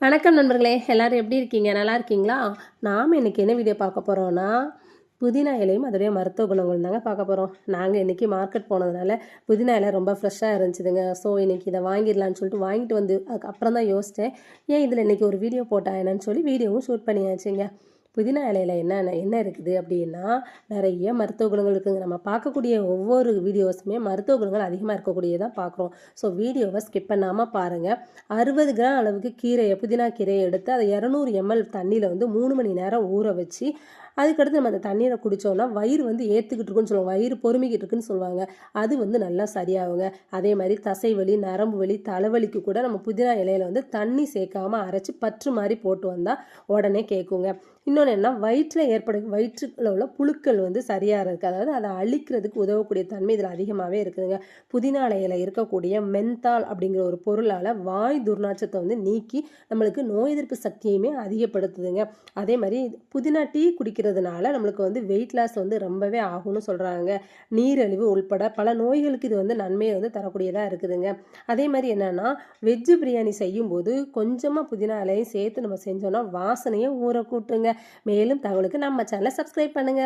வணக்கம் நண்பர்களே எல்லோரும் எப்படி இருக்கீங்க? நல்லா இருக்கீங்களா? நாம் இன்றைக்கி என்ன வீடியோ பார்க்க போகிறோன்னா புதினா இலையும் அதோடைய மருத்துவ குணங்கள் தாங்க பார்க்க போகிறோம் நாங்கள் இன்றைக்கி மார்க்கெட் போனதுனால புதினா இலை ரொம்ப ஃப்ரெஷ்ஷாக இருந்துச்சுதுங்க. ஸோ இன்றைக்கி இதை வாங்கிடலான்னு சொல்லிட்டு வாங்கிட்டு வந்து அதுக்கப்புறம் தான் யோசித்தேன் ஏன் இதில் இன்றைக்கி ஒரு வீடியோ போட்டா என்னன்னு சொல்லி வீடியோவும் ஷூட் பண்ணியாச்சுங்க. புதினா இலையில் என்ன என்ன இருக்குது அப்படின்னா நிறைய மருத்துவ குணங்கள் இருக்குங்க. நம்ம பார்க்கக்கூடிய ஒவ்வொரு வீடியோஸுமே மருத்துவ குணங்கள் அதிகமாக இருக்கக்கூடியதாக பார்க்குறோம். ஸோ வீடியோவை ஸ்கிப் பண்ணாமல் பாருங்கள் அறுபது கிராம் அளவுக்கு கீரையை புதினா கீரையை எடுத்து அதை இரநூறு எம்எல் தண்ணியில் வந்து மூணு மணி நேரம் ஊற வச்சு அதுக்கடுத்து நம்ம அந்த தண்ணீரை குடித்தோம்னா வயிறு வந்து ஏற்றுக்கிட்டு இருக்குன்னு சொல்லுவாங்க. வயிறு பொறுமிக்கிட்டு இருக்குன்னு சொல்லுவாங்க. அது வந்து நல்லா சரியாகுங்க. அதே மாதிரி தசை வலி நரம்பு வலி தலைவலிக்கு கூட நம்ம புதினா இலையில வந்து தண்ணி சேர்க்காம அரைச்சி பற்று மாதிரி போட்டு வந்தால் உடனே கேட்குங்க இன்னொன்று என்ன வயிற்றில் ஏற்படும் வயிற்றுல உள்ள புழுக்கள் வந்து சரியாக இருக்குது அதாவது அதை அழிக்கிறதுக்கு உதவக்கூடிய தன்மை இதில் அதிகமாகவே இருக்குதுங்க. புதினா இலையில் இருக்கக்கூடிய மென்தால் அப்படிங்கிற ஒரு பொருளால் வாய் துர்நாற்றத்தை வந்து நீக்கி நம்மளுக்கு நோய் எதிர்ப்பு சக்தியுமே அதிகப்படுத்துதுங்க. அதே மாதிரி புதினா டீ குடிக்கிறதுனால நம்மளுக்கு வந்து வெயிட் லாஸ் வந்து ரொம்பவே ஆகும்னு சொல்கிறாங்க நீரிழிவு உள்பட பல நோய்களுக்கு இது வந்து நன்மையை வந்து தரக்கூடியதாக இருக்குதுங்க. அதே மாதிரி என்னென்னா வெஜ்ஜு பிரியாணி செய்யும்போது கொஞ்சமாக புதினா இலையும் சேர்த்து நம்ம செஞ்சோன்னா வாசனையை ஊற கூட்டுங்க மேலும் தகவலுக்கு நம்ம சேனலை சப்ஸ்கிரைப் பண்ணுங்கள்